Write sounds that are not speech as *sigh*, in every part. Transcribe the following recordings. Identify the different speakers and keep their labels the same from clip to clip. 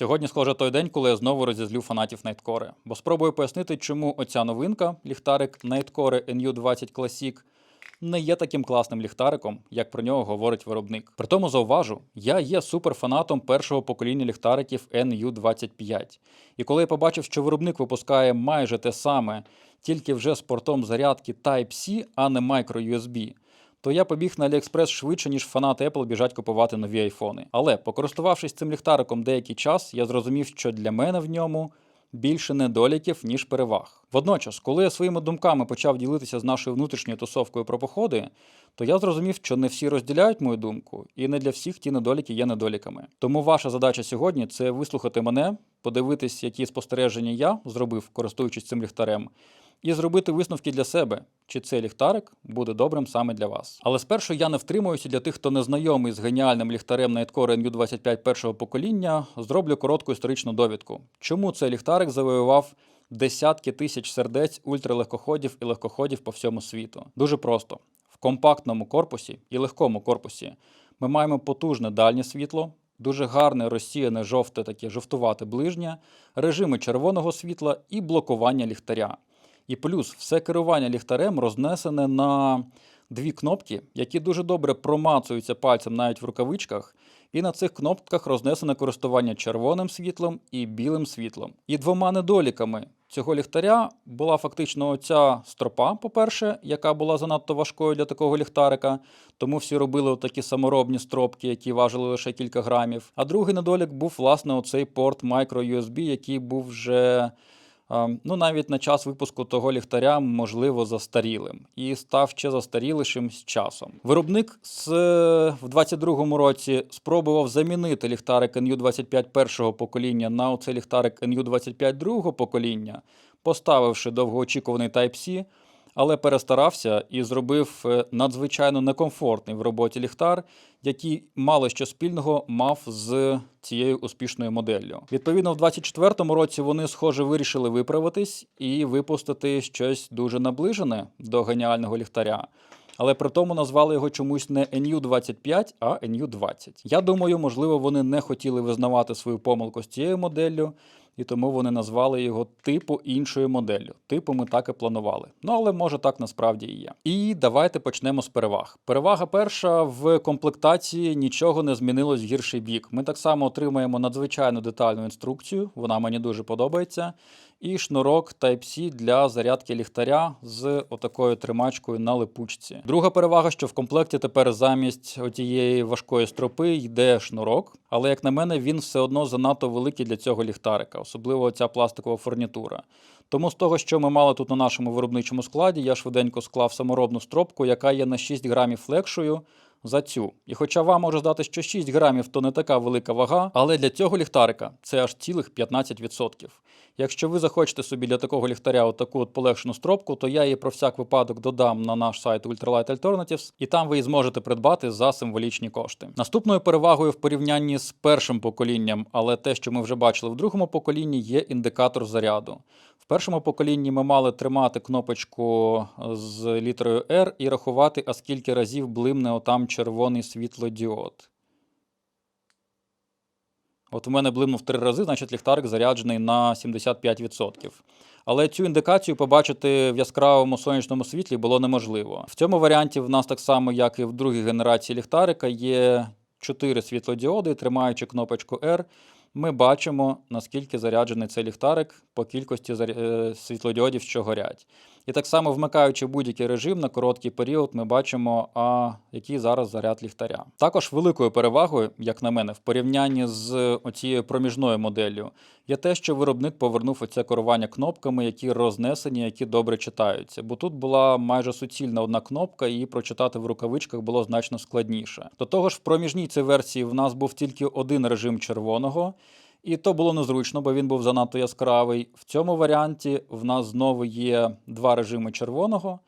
Speaker 1: Сьогодні схоже той день, коли я знову розізлю фанатів Nightcore, бо спробую пояснити, чому оця новинка, ліхтарик Nightcore NU20 Classic, не є таким класним ліхтариком, як про нього говорить виробник. Притому зауважу, я є суперфанатом першого покоління ліхтариків NU25. І коли я побачив, що виробник випускає майже те саме, тільки вже з портом зарядки Type-C, а не micro-USB, то я побіг на AliExpress швидше, ніж фанати Apple біжать купувати нові айфони. Але покористувавшись цим ліхтариком деякий час, я зрозумів, що для мене в ньому більше недоліків, ніж переваг. Водночас, коли я своїми думками почав ділитися з нашою внутрішньою тусовкою про походи, то я зрозумів, що не всі розділяють мою думку, і не для всіх ті недоліки є недоліками. Тому ваша задача сьогодні це вислухати мене, подивитись, які спостереження я зробив, користуючись цим ліхтарем, і зробити висновки для себе, чи цей ліхтарик буде добрим саме для вас. Але спершу я не втримуюся для тих, хто не знайомий з геніальним ліхтарем Nightcore NU25 першого покоління, зроблю коротку історичну довідку. Чому цей ліхтарик завоював десятки тисяч сердець ультралегкоходів і легкоходів по всьому світу? Дуже просто. В компактному корпусі і легкому корпусі ми маємо потужне дальнє світло, дуже гарне розсіяне жовте, таке жовтувате ближнє, режими червоного світла і блокування ліхтаря. І плюс все керування ліхтарем рознесене на дві кнопки, які дуже добре промацуються пальцем навіть в рукавичках. І на цих кнопках рознесене користування червоним світлом і білим світлом. І двома недоліками цього ліхтаря була фактично оця стропа, по-перше, яка була занадто важкою для такого ліхтарика, тому всі робили такі саморобні стропки, які важили лише кілька грамів. А другий недолік був, власне, оцей порт micro-USB, який був вже ну навіть на час випуску того ліхтаря, можливо, застарілим і став ще застарілішим з часом. Виробник з, в 22-му році спробував замінити ліхтарик NU25 першого покоління на оцей ліхтарик NU25 другого покоління, поставивши довгоочікуваний Type-C, але перестарався і зробив е, надзвичайно некомфортний в роботі ліхтар, який мало що спільного мав з цією успішною моделлю. Відповідно, в 24-му році вони, схоже, вирішили виправитись і випустити щось дуже наближене до геніального ліхтаря. Але при тому назвали його чомусь не NU25, а NU20. Я думаю, можливо, вони не хотіли визнавати свою помилку з цією моделлю, і тому вони назвали його типу іншою моделлю. Типу ми так і планували. Ну але може так насправді і є. І давайте почнемо з переваг. Перевага перша в комплектації нічого не змінилось в гірший бік. Ми так само отримаємо надзвичайно детальну інструкцію, вона мені дуже подобається. І шнурок Type-C для зарядки ліхтаря з отакою тримачкою на липучці. Друга перевага, що в комплекті тепер замість отієї важкої стропи йде шнурок, але як на мене, він все одно занадто великий для цього ліхтарика, особливо ця пластикова фурнітура. Тому з того, що ми мали тут на нашому виробничому складі, я швиденько склав саморобну стропку, яка є на 6 грамів легшою за цю. І хоча вам може здати, що 6 грамів то не така велика вага, але для цього ліхтарика це аж цілих 15%. Якщо ви захочете собі для такого ліхтаря отаку от полегшену стропку, то я її про всяк випадок додам на наш сайт Ultralight Alternatives, і там ви її зможете придбати за символічні кошти. Наступною перевагою в порівнянні з першим поколінням, але те, що ми вже бачили в другому поколінні, є індикатор заряду. В першому поколінні ми мали тримати кнопочку з літерою R і рахувати, а скільки разів блимне отам червоний світлодіод. От у мене блимнув три рази, значить ліхтарик заряджений на 75%. Але цю індикацію побачити в яскравому сонячному світлі було неможливо. В цьому варіанті в нас так само, як і в другій генерації ліхтарика, є 4 світлодіоди, тримаючи кнопочку R, ми бачимо, наскільки заряджений цей ліхтарик по кількості е, світлодіодів, що горять. І так само, вмикаючи будь-який режим на короткий період, ми бачимо, а який зараз заряд ліхтаря. Також великою перевагою, як на мене, в порівнянні з оцією проміжною моделлю, є те, що виробник повернув оце керування кнопками, які рознесені, які добре читаються. Бо тут була майже суцільна одна кнопка, і її прочитати в рукавичках було значно складніше. До того ж, в проміжній цій версії в нас був тільки один режим червоного. І то було незручно, бо він був занадто яскравий. В цьому варіанті в нас знову є два режими червоного,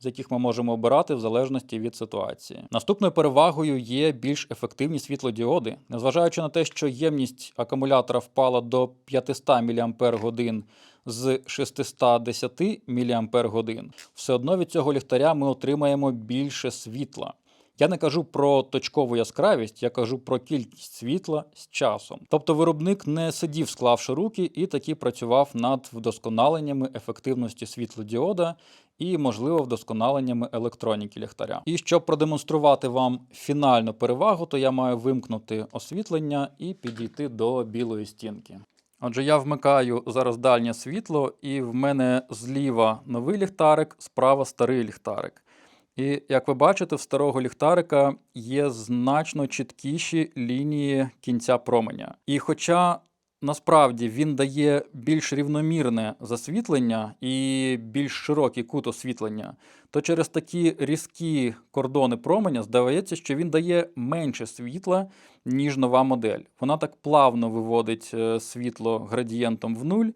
Speaker 1: з яких ми можемо обирати в залежності від ситуації. Наступною перевагою є більш ефективні світлодіоди, незважаючи на те, що ємність акумулятора впала до 500 мАч з 610 мАч, все одно від цього ліхтаря ми отримаємо більше світла. Я не кажу про точкову яскравість, я кажу про кількість світла з часом. Тобто виробник не сидів, склавши руки, і таки працював над вдосконаленнями ефективності світлодіода і, можливо, вдосконаленнями електроніки ліхтаря. І щоб продемонструвати вам фінальну перевагу, то я маю вимкнути освітлення і підійти до білої стінки. Отже, я вмикаю зараз дальнє світло, і в мене зліва новий ліхтарик, справа старий ліхтарик. І як ви бачите, в старого ліхтарика є значно чіткіші лінії кінця променя. І хоча насправді він дає більш рівномірне засвітлення і більш широкий кут освітлення, то через такі різкі кордони променя здається, що він дає менше світла, ніж нова модель. Вона так плавно виводить е, світло градієнтом в нуль,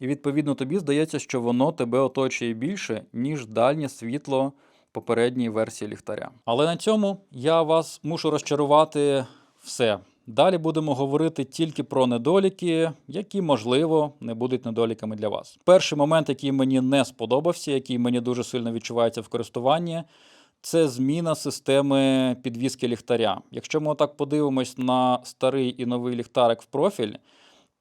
Speaker 1: і відповідно тобі здається, що воно тебе оточує більше, ніж дальнє світло попередньої версії ліхтаря. Але на цьому я вас мушу розчарувати все. Далі будемо говорити тільки про недоліки, які, можливо, не будуть недоліками для вас. Перший момент, який мені не сподобався, який мені дуже сильно відчувається в користуванні, це зміна системи підвіски ліхтаря. Якщо ми отак подивимось на старий і новий ліхтарик в профіль,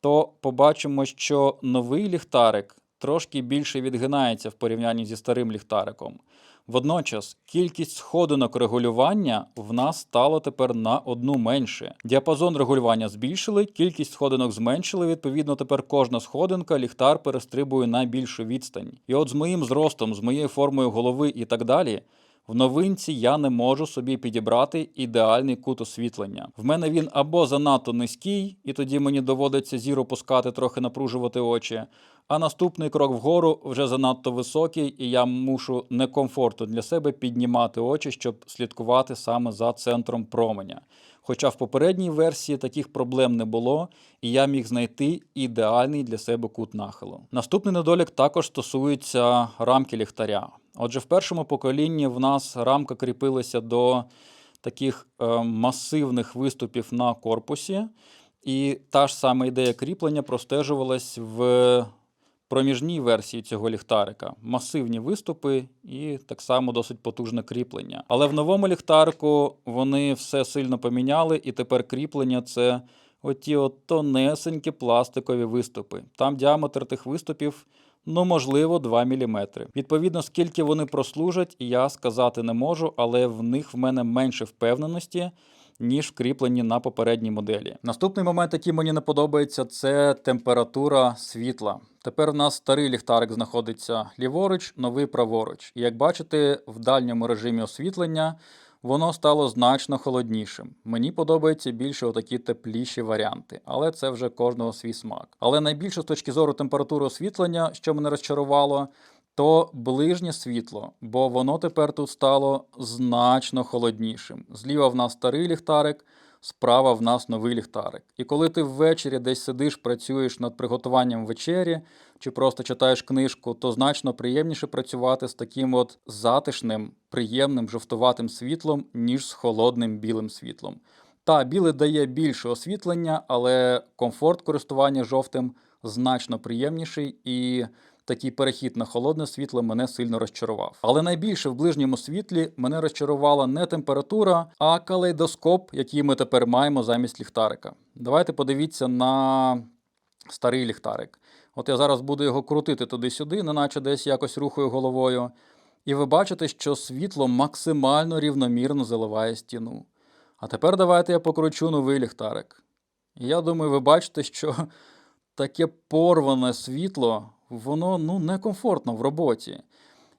Speaker 1: то побачимо, що новий ліхтарик трошки більше відгинається в порівнянні зі старим ліхтариком. Водночас кількість сходинок регулювання в нас стало тепер на одну менше. Діапазон регулювання збільшили, кількість сходинок зменшили. Відповідно, тепер кожна сходинка ліхтар перестрибує на більшу відстань. І от з моїм зростом, з моєю формою голови і так далі. В новинці я не можу собі підібрати ідеальний кут освітлення. В мене він або занадто низький, і тоді мені доводиться зір опускати, трохи напружувати очі. А наступний крок вгору вже занадто високий, і я мушу некомфортно для себе піднімати очі, щоб слідкувати саме за центром променя. Хоча в попередній версії таких проблем не було, і я міг знайти ідеальний для себе кут нахилу. Наступний недолік також стосується рамки ліхтаря. Отже, в першому поколінні в нас рамка кріпилася до таких е, масивних виступів на корпусі, і та ж сама ідея кріплення простежувалась в проміжній версії цього ліхтарика. Масивні виступи і так само досить потужне кріплення. Але в новому ліхтарику вони все сильно поміняли, і тепер кріплення це оті от тонесенькі пластикові виступи. Там діаметр тих виступів. Ну, можливо, 2 мм. Відповідно, скільки вони прослужать, я сказати не можу, але в них в мене менше впевненості, ніж вкріплені на попередній моделі. Наступний момент, який мені не подобається, це температура світла. Тепер в нас старий ліхтарик знаходиться ліворуч, новий праворуч. І як бачите, в дальньому режимі освітлення воно стало значно холоднішим. Мені подобаються більше отакі тепліші варіанти, але це вже кожного свій смак. Але найбільше з точки зору температури освітлення, що мене розчарувало, то ближнє світло, бо воно тепер тут стало значно холоднішим. Зліва в нас старий ліхтарик, справа в нас новий ліхтарик. І коли ти ввечері десь сидиш, працюєш над приготуванням вечері чи просто читаєш книжку, то значно приємніше працювати з таким от затишним, приємним жовтуватим світлом, ніж з холодним білим світлом. Та біле дає більше освітлення, але комфорт користування жовтим значно приємніший і такий перехід на холодне світло мене сильно розчарував. Але найбільше в ближньому світлі мене розчарувала не температура, а калейдоскоп, який ми тепер маємо замість ліхтарика. Давайте подивіться на старий ліхтарик. От я зараз буду його крутити туди-сюди, неначе десь якось рухаю головою. І ви бачите, що світло максимально рівномірно заливає стіну. А тепер давайте я покручу новий ліхтарик. І я думаю, ви бачите, що *laughs* таке порване світло, воно ну, некомфортно в роботі.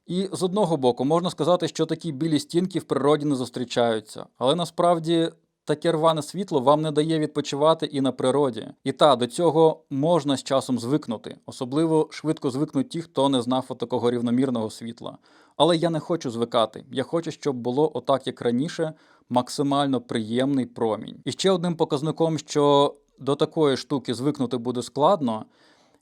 Speaker 1: І з одного боку, можна сказати, що такі білі стінки в природі не зустрічаються. Але насправді таке рване світло вам не дає відпочивати і на природі. І та до цього можна з часом звикнути. Особливо швидко звикнуть ті, хто не знав такого рівномірного світла. Але я не хочу звикати. Я хочу, щоб було отак, як раніше, максимально приємний промінь. І ще одним показником, що до такої штуки звикнути буде складно,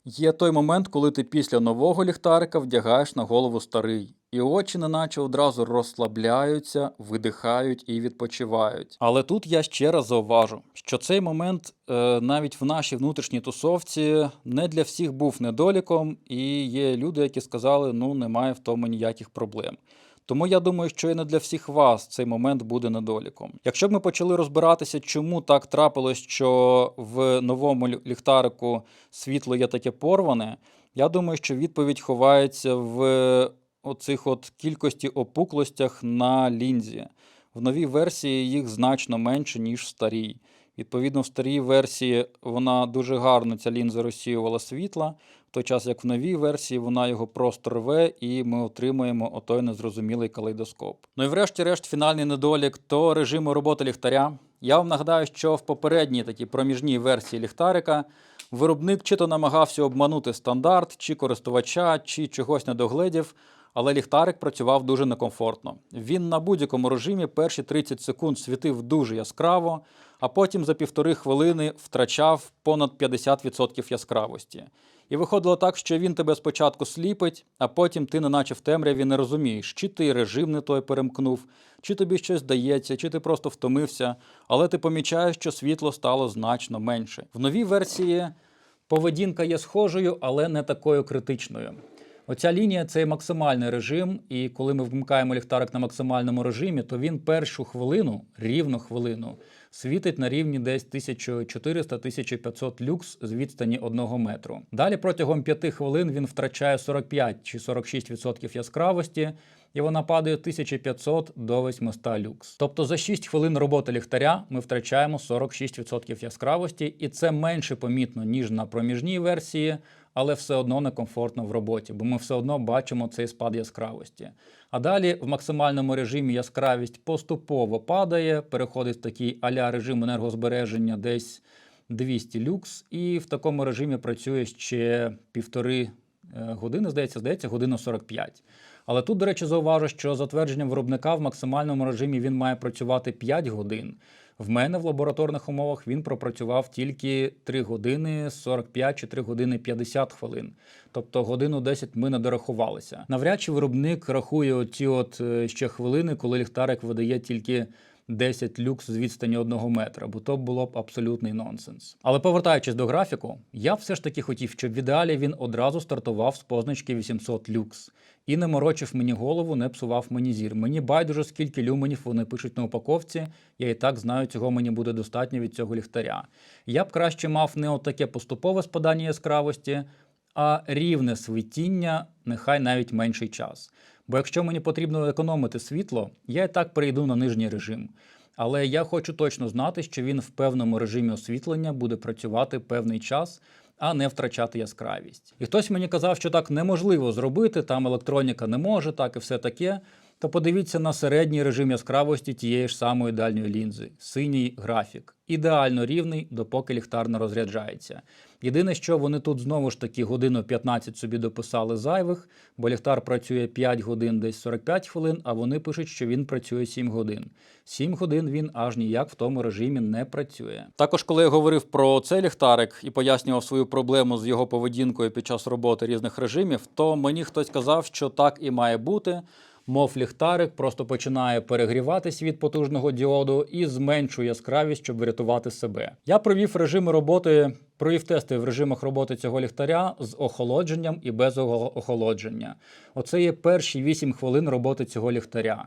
Speaker 1: є той момент, коли ти після нового ліхтарика вдягаєш на голову старий, і очі неначе одразу розслабляються, видихають і відпочивають. Але тут я ще раз зауважу, що цей момент е, навіть в нашій внутрішній тусовці не для всіх був недоліком, і є люди, які сказали, ну немає в тому ніяких проблем. Тому я думаю, що і не для всіх вас цей момент буде недоліком. Якщо б ми почали розбиратися, чому так трапилось, що в новому ліхтарику світло є таке порване, я думаю, що відповідь ховається в оцих от кількості опуклостях на лінзі. В новій версії їх значно менше, ніж в старій. Відповідно, в старій версії вона дуже гарно ця лінза розсіювала світла, в той час як в новій версії вона його просто рве, і ми отримуємо отой незрозумілий калейдоскоп. Ну і врешті-решт, фінальний недолік то режиму роботи ліхтаря. Я вам нагадаю, що в попередній такій проміжній версії ліхтарика виробник чи то намагався обманути стандарт, чи користувача, чи чогось не догледів, але ліхтарик працював дуже некомфортно. Він на будь-якому режимі перші 30 секунд світив дуже яскраво, а потім за півтори хвилини втрачав понад 50% яскравості. І виходило так, що він тебе спочатку сліпить, а потім ти, неначе в темряві, не розумієш, чи ти режим не той перемкнув, чи тобі щось дається, чи ти просто втомився, але ти помічаєш, що світло стало значно менше. В новій версії поведінка є схожою, але не такою критичною. Оця лінія це максимальний режим, і коли ми вмикаємо ліхтарик на максимальному режимі, то він першу хвилину, рівно хвилину, світить на рівні десь 1400-1500 люкс з відстані 1 метру. Далі протягом 5 хвилин він втрачає 45 чи 46% яскравості, і вона падає 1500 до 800 люкс. Тобто за 6 хвилин роботи ліхтаря ми втрачаємо 46% яскравості, і це менше помітно, ніж на проміжній версії, але все одно некомфортно в роботі, бо ми все одно бачимо цей спад яскравості. А далі в максимальному режимі яскравість поступово падає, переходить в такий аля режим енергозбереження десь 200 люкс, і в такому режимі працює ще півтори е, години, здається, здається, година 45. Але тут, до речі, зауважу, що за твердженням виробника в максимальному режимі він має працювати 5 годин. В мене в лабораторних умовах він пропрацював тільки 3 години 45 чи 3 години 50 хвилин. Тобто годину 10 ми не дорахувалися. Навряд чи виробник рахує оці от е, ще хвилини, коли ліхтарик видає тільки 10 люкс з відстані 1 метра, бо то було б абсолютний нонсенс. Але повертаючись до графіку, я все ж таки хотів, щоб в ідеалі він одразу стартував з позначки 800 люкс. І не морочив мені голову, не псував мені зір. Мені байдуже, скільки люменів вони пишуть на упаковці. Я і так знаю, цього мені буде достатньо від цього ліхтаря. Я б краще мав не отаке поступове спадання яскравості, а рівне світіння, нехай навіть менший час. Бо якщо мені потрібно економити світло, я і так перейду на нижній режим. Але я хочу точно знати, що він в певному режимі освітлення буде працювати певний час, а не втрачати яскравість. І хтось мені казав, що так неможливо зробити, там електроніка не може, так і все таке. То подивіться на середній режим яскравості тієї ж самої дальньої лінзи, синій графік, ідеально рівний, допоки ліхтар не розряджається. Єдине, що вони тут знову ж таки годину 15 собі дописали зайвих, бо ліхтар працює 5 годин, десь 45 хвилин, а вони пишуть, що він працює 7 годин. 7 годин він аж ніяк в тому режимі не працює. Також, коли я говорив про цей ліхтарик і пояснював свою проблему з його поведінкою під час роботи різних режимів, то мені хтось казав, що так і має бути. Мов ліхтарик просто починає перегріватись від потужного діоду і зменшує яскравість, щоб врятувати себе. Я провів режими роботи, провів тести в режимах роботи цього ліхтаря з охолодженням і без охолодження. Оце є перші 8 хвилин роботи цього ліхтаря.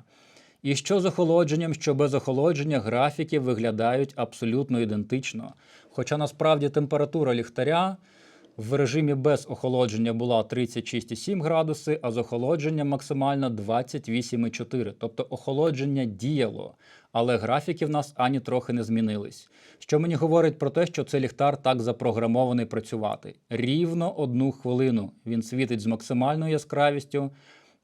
Speaker 1: І що з охолодженням, що без охолодження графіки виглядають абсолютно ідентично. Хоча насправді температура ліхтаря в режимі без охолодження була 36,7 градуси, а з охолодженням максимально 28,4. Тобто охолодження діяло, але графіки в нас ані трохи не змінились. Що мені говорить про те, що цей ліхтар так запрограмований працювати. Рівно одну хвилину він світить з максимальною яскравістю.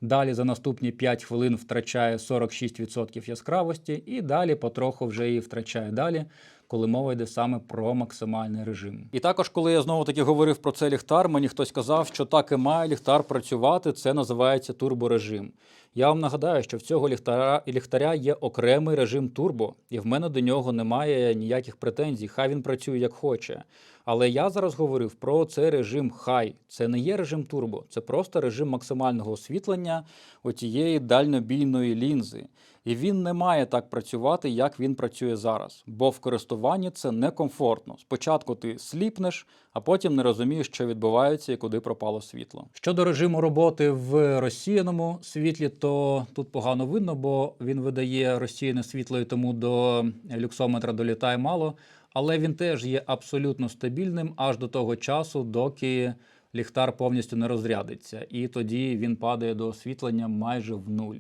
Speaker 1: Далі за наступні 5 хвилин втрачає 46% яскравості, і далі потроху вже її втрачає далі, коли мова йде саме про максимальний режим. І також, коли я знову таки говорив про цей ліхтар, мені хтось сказав, що так і має ліхтар працювати. Це називається турборежим. Я вам нагадаю, що в цього ліхтаря, ліхтаря є окремий режим турбо, і в мене до нього немає ніяких претензій. Хай він працює як хоче. Але я зараз говорив про цей режим хай. Це не є режим турбо, це просто режим максимального освітлення отієї дальнобійної лінзи. І він не має так працювати, як він працює зараз, бо в користуванні це некомфортно. Спочатку ти сліпнеш, а потім не розумієш, що відбувається і куди пропало світло. Щодо режиму роботи в розсіяному світлі, то тут погано видно, бо він видає розсіяне світло і тому до люксометра долітає мало. Але він теж є абсолютно стабільним аж до того часу, доки ліхтар повністю не розрядиться. І тоді він падає до освітлення майже в нуль.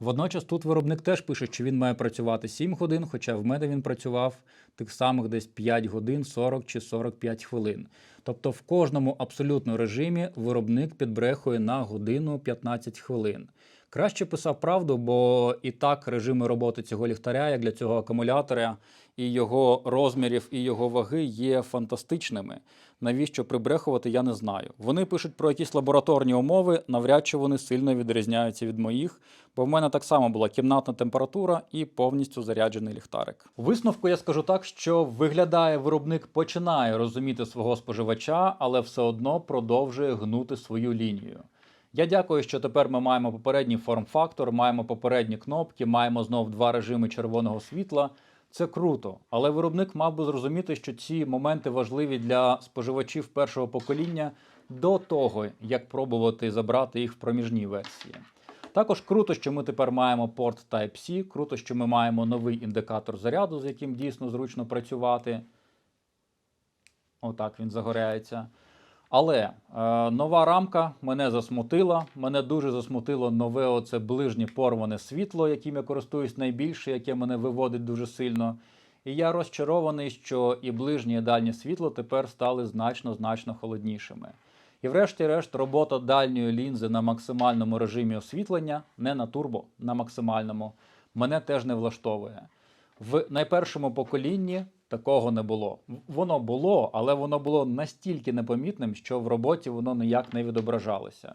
Speaker 1: Водночас тут виробник теж пише, що він має працювати 7 годин, хоча в мене він працював тих самих десь 5 годин, 40 чи 45 хвилин. Тобто в кожному абсолютно режимі виробник підбрехує на годину 15 хвилин. Краще писав правду, бо і так режими роботи цього ліхтаря, як для цього акумулятора, і його розмірів, і його ваги є фантастичними. Навіщо прибрехувати, я не знаю. Вони пишуть про якісь лабораторні умови, навряд чи вони сильно відрізняються від моїх, бо в мене так само була кімнатна температура і повністю заряджений ліхтарик. Висновку я скажу так, що виглядає виробник починає розуміти свого споживача, але все одно продовжує гнути свою лінію. Я дякую, що тепер ми маємо попередній форм-фактор, маємо попередні кнопки, маємо знов два режими червоного світла. Це круто, але виробник мав би зрозуміти, що ці моменти важливі для споживачів першого покоління до того, як пробувати забрати їх в проміжній версії. Також круто, що ми тепер маємо порт Type-C, круто, що ми маємо новий індикатор заряду, з яким дійсно зручно працювати. Отак він загоряється. Але е, нова рамка мене засмутила. Мене дуже засмутило нове оце ближнє порване світло, яким я користуюсь найбільше, яке мене виводить дуже сильно. І я розчарований, що і ближнє, і дальнє світло тепер стали значно значно холоднішими. І врешті-решт робота дальньої лінзи на максимальному режимі освітлення, не на турбо, на максимальному, мене теж не влаштовує. В найпершому поколінні такого не було. Воно було, але воно було настільки непомітним, що в роботі воно ніяк не відображалося.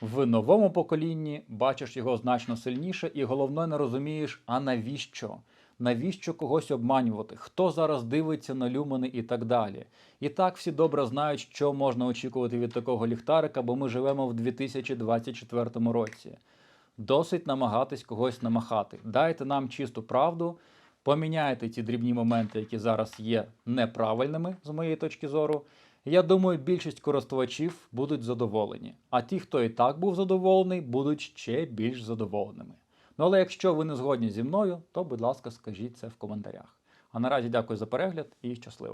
Speaker 1: В новому поколінні бачиш його значно сильніше, і головне не розумієш, а навіщо? Навіщо когось обманювати? Хто зараз дивиться на люмени і так далі? І так всі добре знають, що можна очікувати від такого ліхтарика, бо ми живемо в 2024 році. Досить намагатись когось намахати. Дайте нам чисту правду, поміняйте ті дрібні моменти, які зараз є неправильними з моєї точки зору. Я думаю, більшість користувачів будуть задоволені. А ті, хто і так був задоволений, будуть ще більш задоволеними. Ну але якщо ви не згодні зі мною, то будь ласка, скажіть це в коментарях. А наразі дякую за перегляд і щасливо!